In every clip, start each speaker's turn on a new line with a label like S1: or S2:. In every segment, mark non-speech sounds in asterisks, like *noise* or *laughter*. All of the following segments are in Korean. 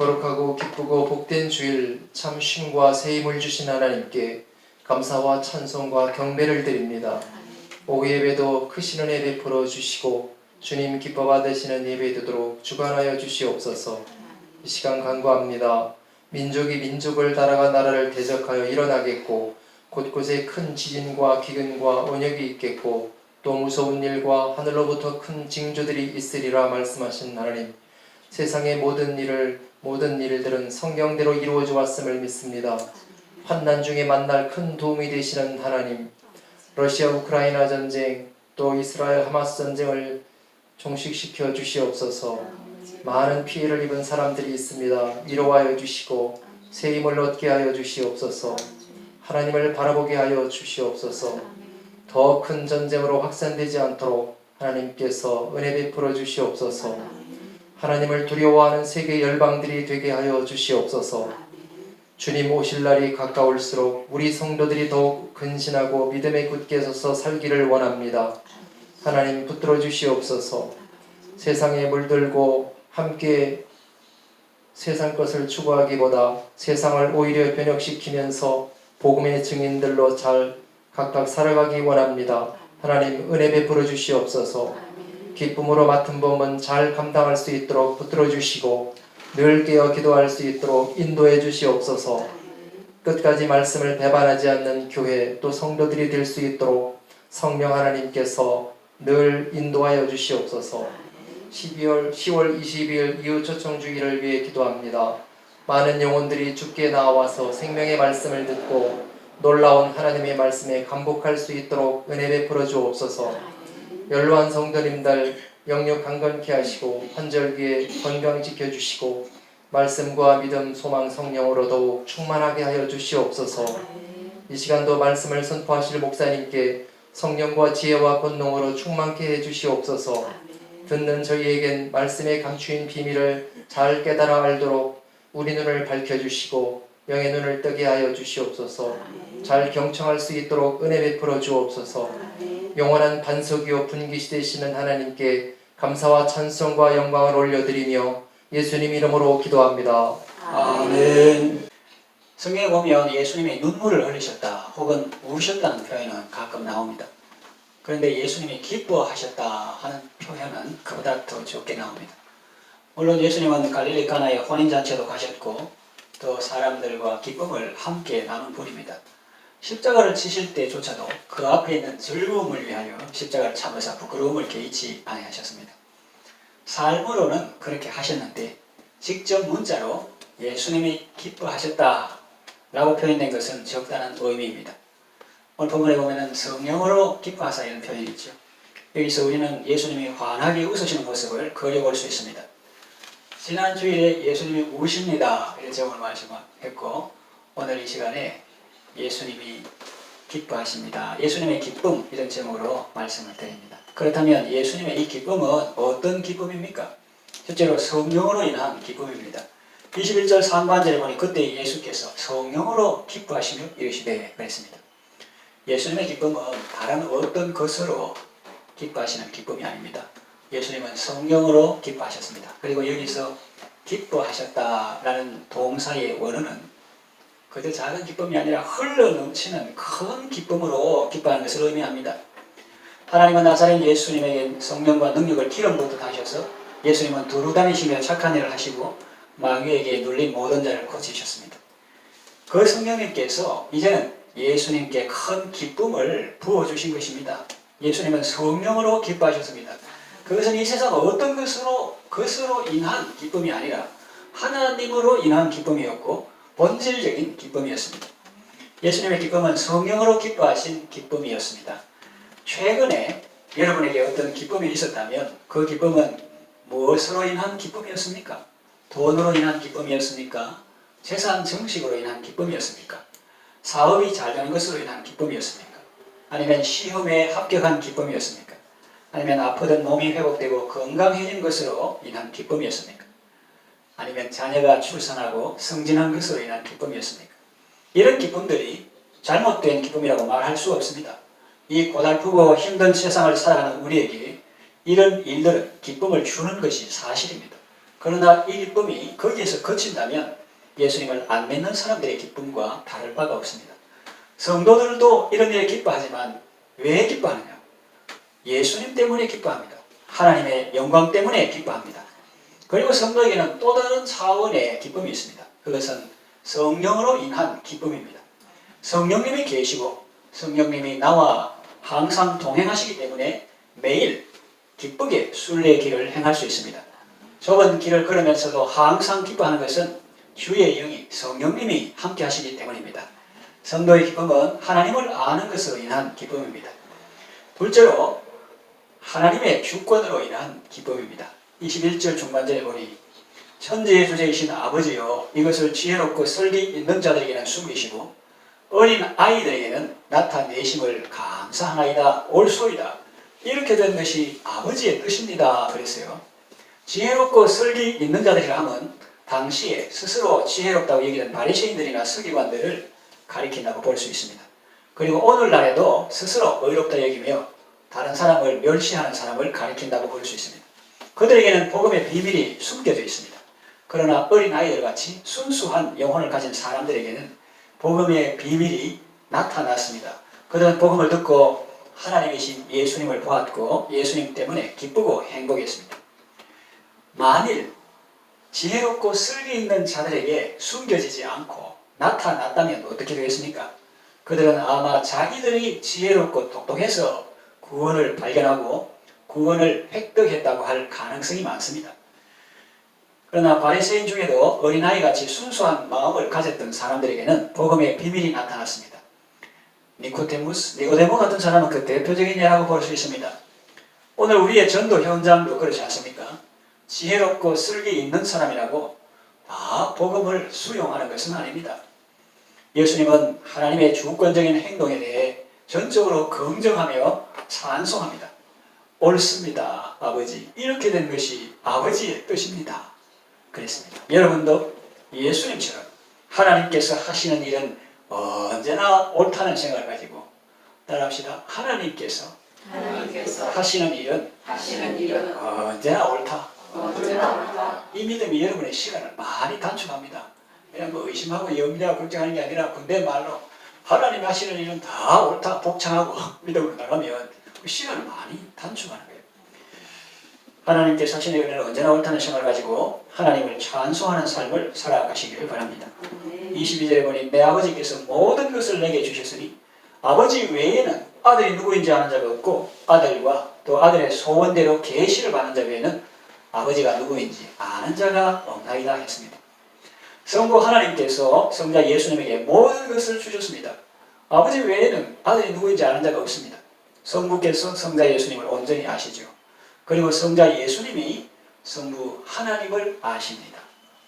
S1: 거룩하고 기쁘고 복된 주일 참 쉼과 새 힘을 주신 하나님께 감사와 찬송과 경배를 드립니다. 오후 예배도 크신 은혜 베풀어 주시고 주님 기뻐 받으시는 예배 되도록 주관하여 주시옵소서. 이 시간 간구합니다. 민족이 민족을 따라가 나라를 대적하여 일어나겠고 곳곳에 큰 지진과 기근과 온역이 있겠고 또 무서운 일과 하늘로부터 큰 징조들이 있으리라 말씀하신 하나님. 세상의 모든 일을 모든 일들은 성경대로 이루어져 왔음을 믿습니다. 환난 중에 만날 큰 도움이 되시는 하나님. 러시아 우크라이나 전쟁 또 이스라엘 하마스 전쟁을 종식시켜 주시옵소서. 많은 피해를 입은 사람들이 있습니다. 위로하여 주시고 새 힘을 얻게 하여 주시옵소서. 하나님을 바라보게 하여 주시옵소서. 더 큰 전쟁으로 확산되지 않도록 하나님께서 은혜 베풀어 주시옵소서. 하나님을 두려워하는 세계 열방들이 되게 하여 주시옵소서. 주님 오실 날이 가까울수록 우리 성도들이 더욱 근신하고 믿음에 굳게 서서 살기를 원합니다. 하나님 붙들어 주시옵소서. 세상에 물들고 함께 세상 것을 추구하기보다 세상을 오히려 변혁시키면서 복음의 증인들로 잘 각각 살아가기 원합니다. 하나님 은혜 베풀어 주시옵소서. 기쁨으로 맡은 범은 잘 감당할 수 있도록 붙들어 주시고 늘 깨어 기도할 수 있도록 인도해 주시옵소서. 끝까지 말씀을 배반하지 않는 교회 또 성도들이 될 수 있도록 성령 하나님께서 늘 인도하여 주시옵소서. 12월 10월 20일 이후 초청 주기를 위해 기도합니다. 많은 영혼들이 주께 나와서 생명의 말씀을 듣고 놀라운 하나님의 말씀에 감복할 수 있도록 은혜 베풀어 주옵소서. 연로한 성도님들 영육 강건케 하시고 환절기에 건강 지켜 주시고 말씀과 믿음, 소망, 성령으로 더욱 충만하게 하여 주시옵소서. 이 시간도 말씀을 선포하실 목사님께 성령과 지혜와 권능으로 충만케 해 주시옵소서. 듣는 저희에겐 말씀에 감추인 비밀을 잘 깨달아 알도록 우리 눈을 밝혀 주시고 영의 눈을 뜨게 하여 주시옵소서. 잘 경청할 수 있도록 은혜 베풀어 주옵소서. 영원한 반석이요 분기시 되시는 하나님께 감사와 찬송과 영광을 올려드리며 예수님 이름으로 기도합니다.
S2: 아멘. 성경에 보면 예수님이 눈물을 흘리셨다 혹은 우셨다는 표현은 가끔 나옵니다. 그런데 예수님이 기뻐하셨다 하는 표현은 그보다 더 적게 나옵니다. 물론 예수님은 갈릴리 가나에 혼인잔치도 가셨고 또 사람들과 기쁨을 함께 나눈 분입니다. 십자가를 치실 때조차도 그 앞에 있는 즐거움을 위하여 십자가를 참으사 부끄러움을 개의치 아니하셨습니다. 삶으로는 그렇게 하셨는데 직접 문자로 예수님이 기뻐하셨다 라고 표현된 것은 적다는 의미입니다. 오늘 본문에 보면 성령으로 기뻐하사 이런 표현이 있죠. 여기서 우리는 예수님이 환하게 웃으시는 모습을 그려볼 수 있습니다. 지난 주일에 예수님이 우십니다. 이런 제목을 말씀했고 오늘 이 시간에 예수님이 기뻐하십니다. 예수님의 기쁨 이런 제목으로 말씀을 드립니다. 그렇다면 예수님의 이 기쁨은 어떤 기쁨입니까? 실제로 성령으로 인한 기쁨입니다. 21절 상반절에 보니 그때 예수께서 성령으로 기뻐하시며 이르시되 그랬습니다. 예수님의 기쁨은 다른 어떤 것으로 기뻐하시는 기쁨이 아닙니다. 예수님은 성령으로 기뻐하셨습니다. 그리고 여기서 기뻐하셨다라는 동사의 원어는 그저 작은 기쁨이 아니라 흘러 넘치는 큰 기쁨으로 기뻐하는 것을 의미합니다. 하나님은 나사렛 예수님에게 성령과 능력을 기름 붓듯 하셔서 예수님은 두루 다니시며 착한 일을 하시고 마귀에게 눌린 모든 자를 고치셨습니다. 그 성령님께서 이제는 예수님께 큰 기쁨을 부어주신 것입니다. 예수님은 성령으로 기뻐하셨습니다. 그것은 이 세상 어떤 것으로, 것으로 인한 기쁨이 아니라 하나님으로 인한 기쁨이었고 본질적인 기쁨이었습니다. 예수님의 기쁨은 성령으로 기뻐하신 기쁨이었습니다. 최근에 여러분에게 어떤 기쁨이 있었다면 그 기쁨은 무엇으로 인한 기쁨이었습니까? 돈으로 인한 기쁨이었습니까? 재산 정식으로 인한 기쁨이었습니까? 사업이 잘 되는 것으로 인한 기쁨이었습니까? 아니면 시험에 합격한 기쁨이었습니까? 아니면 아프던 몸이 회복되고 건강해진 것으로 인한 기쁨이었습니까? 아니면 자녀가 출산하고 승진한 것으로 인한 기쁨이었습니까? 이런 기쁨들이 잘못된 기쁨이라고 말할 수 없습니다. 이 고달프고 힘든 세상을 살아가는 우리에게 이런 일들은 기쁨을 주는 것이 사실입니다. 그러나 이 기쁨이 거기에서 그친다면 예수님을 안 믿는 사람들의 기쁨과 다를 바가 없습니다. 성도들도 이런 일에 기뻐하지만 왜 기뻐하느냐? 예수님 때문에 기뻐합니다. 하나님의 영광 때문에 기뻐합니다. 그리고 성도에게는 또 다른 차원의 기쁨이 있습니다. 그것은 성령으로 인한 기쁨입니다. 성령님이 계시고 성령님이 나와 항상 동행하시기 때문에 매일 기쁘게 순례의 길을 행할 수 있습니다. 좁은 길을 걸으면서도 항상 기뻐하는 것은 주의 영이 성령님이 함께 하시기 때문입니다. 성도의 기쁨은 하나님을 아는 것으로 인한 기쁨입니다. 둘째로 하나님의 주권으로 인한 기쁨입니다. 21절 중반절에 보니 천지의 주제이신 아버지여 이것을 지혜롭고 설기 있는 자들에게는 숨기시고 어린 아이들에게는 나타내심을 감사하나이다. 올소이다. 이렇게 된 것이 아버지의 뜻입니다. 그랬어요. 지혜롭고 설기 있는 자들이라 함은 당시에 스스로 지혜롭다고 여기는 바리새인들이나 서기관들을 가리킨다고 볼 수 있습니다. 그리고 오늘날에도 스스로 의롭다 여기며 다른 사람을 멸시하는 사람을 가리킨다고 볼 수 있습니다 그들에게는 복음의 비밀이 숨겨져 있습니다 그러나 어린 아이들 같이 순수한 영혼을 가진 사람들에게는 복음의 비밀이 나타났습니다. 그들은 복음을 듣고 하나님이신 예수님을 보았고 예수님 때문에 기쁘고 행복했습니다. 만일 지혜롭고 슬기 있는 자들에게 숨겨지지 않고 나타났다면 어떻게 되겠습니까? 그들은 아마 자기들이 지혜롭고 똑똑해서 구원을 발견하고 구원을 획득했다고 할 가능성이 많습니다. 그러나 바리새인 중에도 어린아이 같이 순수한 마음을 가졌던 사람들에게는 복음의 비밀이 나타났습니다. 니코데무스, 니고데모 같은 사람은 그 대표적인 예라고 볼 수 있습니다. 오늘 우리의 전도 현장도 그렇지 않습니까? 지혜롭고 쓸기 있는 사람이라고 다 복음을 수용하는 것은 아닙니다. 예수님은 하나님의 주권적인 행동에 대해 전적으로 긍정하며 찬송합니다. 옳습니다, 아버지. 이렇게 된 것이 아버지의 뜻입니다. 그랬습니다. 여러분도 예수님처럼 하나님께서 하시는 일은 언제나 옳다는 생각을 가지고 따라합시다. 하나님께서
S3: 하나님께서
S2: 하시는 일은
S3: 하시는 일은
S2: 언제나 옳다.
S3: 언제나 옳다.
S2: 이 믿음이 여러분의 시간을 많이 단축합니다. 그냥 뭐 의심하고 염려하고 걱정하는 게 아니라 군대 말로 하나님 하시는 일은 다 옳다 복창하고 *laughs* 믿음으로 나가면 그 시간을 많이 단축하는 거예요. 하나님께서 하시는 일은 언제나 옳다는 생각을 가지고 하나님을 찬송하는 삶을 살아가시기를 바랍니다. 22절에 보니 내 아버지께서 모든 것을 내게 주셨으니 아버지 외에는 아들이 누구인지 아는 자가 없고 아들과 또 아들의 소원대로 계시를 받는 자 외에는 아버지가 누구인지 아는 자가 없나이다 했습니다. 성부 하나님께서 성자 예수님에게 모든 것을 주셨습니다. 아버지 외에는 아들이 누구인지 아는 자가 없습니다. 성부께서 성자 예수님을 온전히 아시죠. 그리고 성자 예수님이 성부 하나님을 아십니다.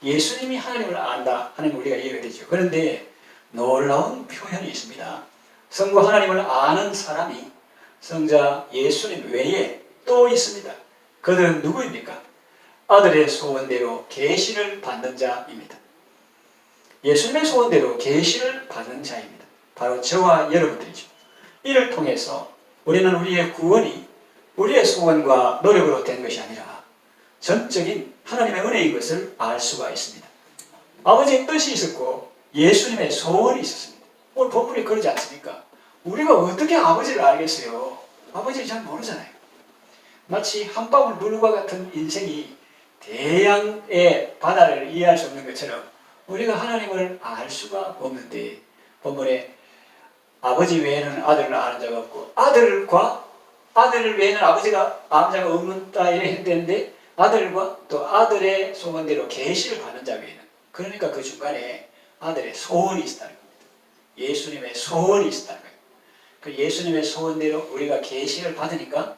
S2: 예수님이 하나님을 안다 하는 우리가 이해가 되죠. 그런데 놀라운 표현이 있습니다. 성부 하나님을 아는 사람이 성자 예수님 외에 또 있습니다. 그들은 누구입니까? 아들의 소원대로 계시를 받는 자입니다. 예수님의 소원대로 계시를 받는 자입니다. 바로 저와 여러분들이죠. 이를 통해서 우리는 우리의 구원이 우리의 소원과 노력으로 된 것이 아니라 전적인 하나님의 은혜인 것을 알 수가 있습니다. 아버지의 뜻이 있었고 예수님의 소원이 있었습니다. 오늘 본문이 그러지 않습니까? 우리가 어떻게 아버지를 알겠어요? 아버지를 잘 모르잖아요. 마치 한 방울 물과 같은 인생이 대양의 바다를 이해할 수 없는 것처럼 우리가 하나님을 알 수가 없는데 본문에 아버지 외에는 아들을 아는 자가 없고 아들과 아들 외에는 아버지가 아는 자가 없는다 이래 했는데 아들과 또 아들의 소원대로 계시를 받는 자 외에는 그러니까 그 중간에 아들의 소원이 있다는 겁니다. 예수님의 소원이 있다는 거예요. 그 예수님의 소원대로 우리가 계시를 받으니까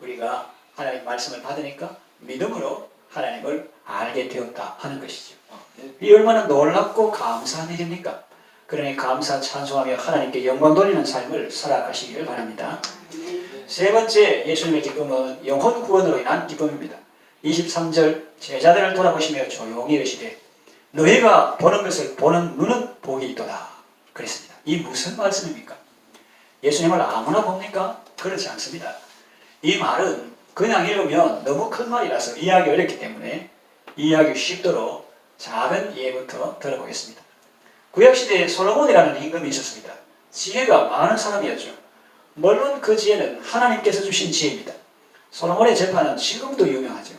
S2: 우리가 하나님 말씀을 받으니까 믿음으로 하나님을 알게 되었다 하는 것이죠. 이 얼마나 놀랍고 감사한 일입니까? 그러니 감사 찬송하며 하나님께 영광 돌리는 삶을 살아가시기를 바랍니다. 세 번째 예수님의 기쁨은 영혼 구원으로 인한 기쁨입니다. 23절 제자들을 돌아보시며 조용히 이르시되 너희가 보는 것을 보는 눈은 복이 있도다. 그랬습니다. 이 무슨 말씀입니까? 예수님을 아무나 봅니까? 그렇지 않습니다. 이 말은 그냥 읽으면 너무 큰 말이라서 이해하기 어렵기 때문에 이해하기 쉽도록 작은 예부터 들어보겠습니다. 구약시대에 솔로몬이라는 임금이 있었습니다. 지혜가 많은 사람이었죠. 물론 그 지혜는 하나님께서 주신 지혜입니다. 솔로몬의 재판은 지금도 유명하죠.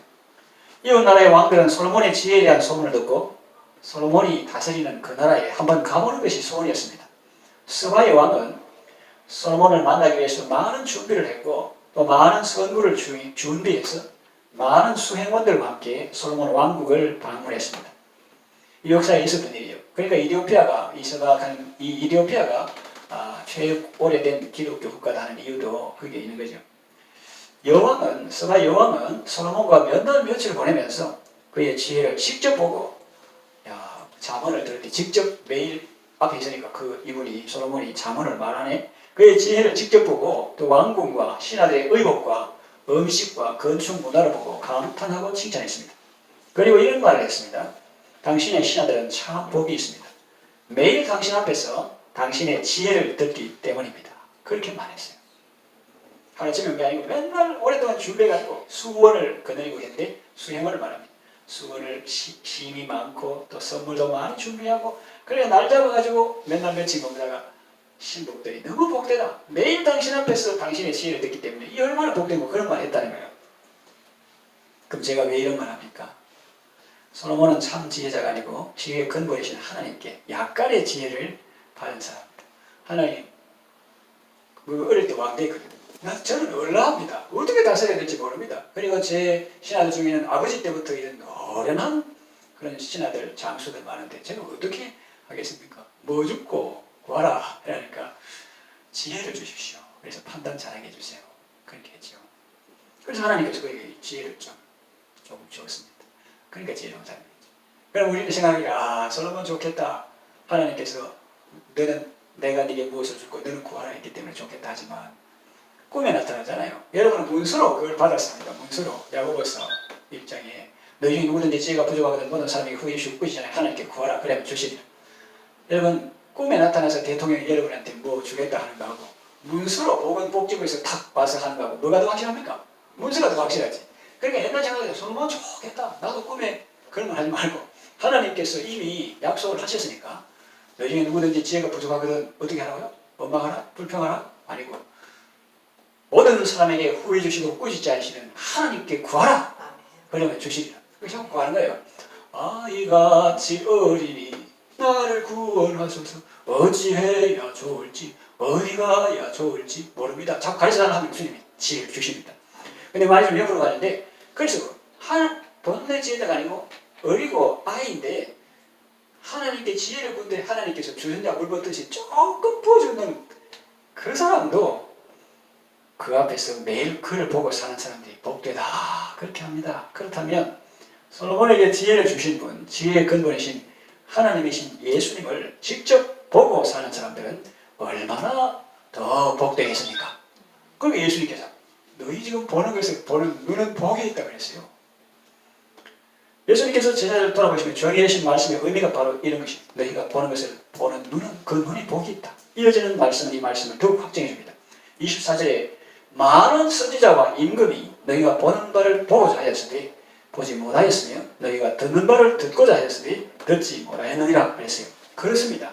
S2: 이웃 나라의 왕들은 솔로몬의 지혜에 대한 소문을 듣고 솔로몬이 다스리는 그 나라에 한번 가보는 것이 소원이었습니다. 스바의 왕은 솔로몬을 만나기 위해서 많은 준비를 했고 또 많은 선물을 주- 준비해서 많은 수행원들과 함께 솔로몬 왕국을 방문했습니다. 이 역사에 있었던 일이에요. 그러니까 이디오피아가 이스바한 이 이디오피아가 아, 최 오래된 기독교 국가다 하는 이유도 그게 있는 거죠. 여왕은 스바 여왕은 솔로몬과 몇 날 며칠 보내면서 그의 지혜를 직접 보고 야 자문을 들을 때 직접 매일 앞에 있으니까 그 이분이 솔로몬이 자문을 말하네. 그의 지혜를 직접 보고 또 왕궁과 신하들의 의복과 음식과 건축 문화를 보고 감탄하고 칭찬했습니다. 그리고 이런 말을 했습니다. 당신의 신하들은 참 복이 있습니다. 매일 당신 앞에서 당신의 지혜를 듣기 때문입니다. 그렇게 말했어요. 하나쯤은 게 아니고 맨날 오랫동안 준비해가지고 수원을 거느리고 했는데 수행을 말합니다. 수원을 시, 힘이 많고 또 선물도 많이 준비하고 그래 날 잡아가지고 맨날 며칠 먹다가 신복들이 너무 복되다. 매일 당신 앞에서 당신의 지혜를 듣기 때문에 이 얼마나 복되고 그런 말 했다는 거예요. 그럼 제가 왜 이런 말 합니까? 솔로몬은 참 지혜자가 아니고 지혜의 근본이신 하나님께 약간의 지혜를 받은 사람입니다. 하나님, 그 어릴 때 왕대거든요. 나 저는 얼라합니다. 어떻게 다스려야 될지 모릅니다. 그리고 제 신하들 중에는 아버지 때부터 이런 노련한 그런 신하들, 장수들 많은데 제가 어떻게 하겠습니까? 뭐 죽고 구하라. 그러니까 지혜를 주십시오. 그래서 판단 잘하게 해주세요. 그렇게 했죠. 그래서 하나님께서 그에게 지혜를 좀, 조금 주었습니다. 그러니까 지혜로운 사람이죠. 그럼 우리는 생각이 아 솔로몬 좋겠다. 하나님께서 너는 내가 네게 무엇을 줄고 너는 구하라 했기 때문에 좋겠다 하지만 꿈에 나타나잖아요. 여러분은 문서로 그걸 받았습니다. 문서로 야고보서 1장에 너희 누구든지 지혜가 부족하거든 모든 사람이 후에 죽고 전에 하나님께 구하라 그러면 주시리라. 여러분 꿈에 나타나서 대통령이 여러분한테 뭐 주겠다 하는 거하고 문서로 보건복지부에서 탁 봐서 하는 거하고 뭐가 더 확실합니까? 문서가 더 확실하지. 그러니까 옛날 생각에 솔로몬 좋겠다. 나도 꿈에 그런 말 하지 말고 하나님께서 이미 약속을 하셨으니까 너희 중에 누구든지 지혜가 부족하거든 어떻게 하라고요? 원망하라? 불평하라? 아니고 모든 사람에게 후회 주시고 꾸짖지 않으시는 하나님께 구하라. 그러면 주시리라. 그래서 자꾸 구하는 거예요. 아 이같이 어린이 나를 구원하소서 어찌해야 좋을지 어디 가야 좋을지 모릅니다. 자꾸 가르쳐달라는 하나님 주님이 지혜를 주십니다. 근데 말이 좀 옆으로 가는데 그래서 한 본래 지혜자가 아니고 어리고 아이인데 하나님께 지혜를 군데 하나님께서 주전자 물 붓듯이 조금 부어주는 그 사람도 그 앞에서 매일 그를 보고 사는 사람들이 복되다 그렇게 합니다. 그렇다면 솔로몬에게 지혜를 주신 분, 지혜의 근본이신 하나님이신 예수님을 직접 보고 사는 사람들은 얼마나 더 복되겠습니까? 그럼 예수님께서 너희 지금 보는 것을 보는 눈은 복이 있다 그랬어요. 예수님께서 제자를 돌아보시면 정의하신 말씀의 의미가 바로 이런 것입니다. 너희가 보는 것을 보는 눈은 그 눈이 복이 있다. 이어지는 말씀은 이 말씀을 더욱 확정해 줍니다. 24절에 많은 선지자와 임금이 너희가 보는 바를 보고자 하였으니 보지 못하였으며 너희가 듣는 바를 듣고자 하였으니 듣지 못하였느니라 그랬어요. 그렇습니다.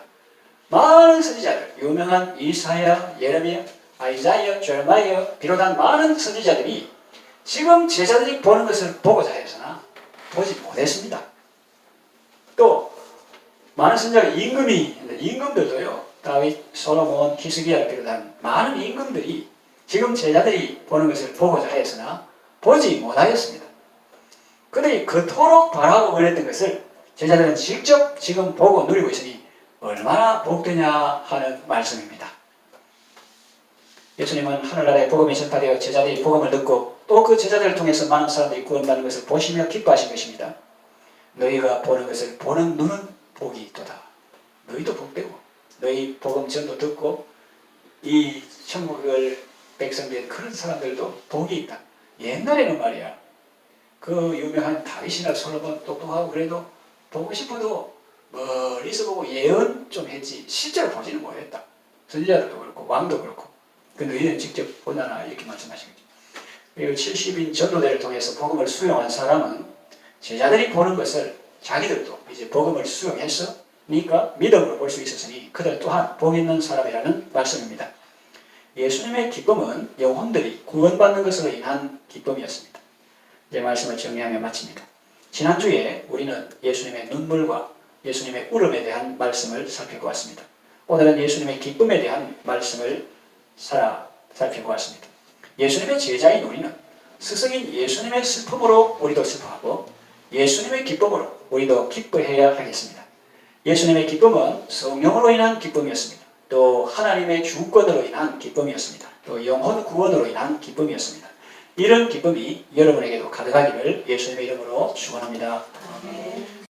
S2: 많은 선지자들, 유명한 이사야, 예레미야, 아이자이어, 제레마이어 비롯한 많은 선지자들이 지금 제자들이 보는 것을 보고자 하였으나 보지 못했습니다. 또 많은 선지자가 임금이 임금들도요. 다윗, 솔로몬, 히스기야를 비롯한 많은 임금들이 지금 제자들이 보는 것을 보고자 하였으나 보지 못하였습니다. 그들이 그토록 바라고 원했던 것을 제자들은 직접 지금 보고 누리고 있으니 얼마나 복되냐 하는 말씀입니다. 예수님은 하늘나라의 복음이 전파되어 제자들이 복음을 듣고 또 그 제자들을 통해서 많은 사람들이 구원받는 것을 보시며 기뻐하신 것입니다. 너희가 보는 것을 보는 눈은 복이 있도다. 너희도 복되고 너희 복음 전도 듣고 이 천국을 백성된 그런 사람들도 복이 있다. 옛날에는 말이야. 그 유명한 다윗이나 솔로몬 똑똑하고 그래도 보고 싶어도 멀리서 보고 예언 좀 했지 실제로 보지는 못했다. 선지자들도 그렇고 왕도 그렇고. 그 너희는 직접 보냐나 이렇게 말씀하신 거죠. 그리고 70인 전도대를 통해서 복음을 수용한 사람은 제자들이 보는 것을 자기들도 이제 복음을 수용해서 니까 믿음으로 볼 수 있었으니 그들 또한 복 있는 사람이라는 말씀입니다. 예수님의 기쁨은 영혼들이 구원받는 것으로 인한 기쁨이었습니다. 이제 말씀을 정리하며 마칩니다. 지난주에 우리는 예수님의 눈물과 예수님의 울음에 대한 말씀을 살펴보았습니다. 오늘은 예수님의 기쁨에 대한 말씀을 살아 살펴보았습니다. 예수님의 제자인 우리는 스승인 예수님의 슬픔으로 우리도 슬퍼하고 예수님의 기쁨으로 우리도 기뻐해야 하겠습니다. 예수님의 기쁨은 성령으로 인한 기쁨이었습니다. 또 하나님의 주권으로 인한 기쁨이었습니다. 또 영혼 구원으로 인한 기쁨이었습니다. 이런 기쁨이 여러분에게도 가득하기를 예수님의 이름으로 축원합니다.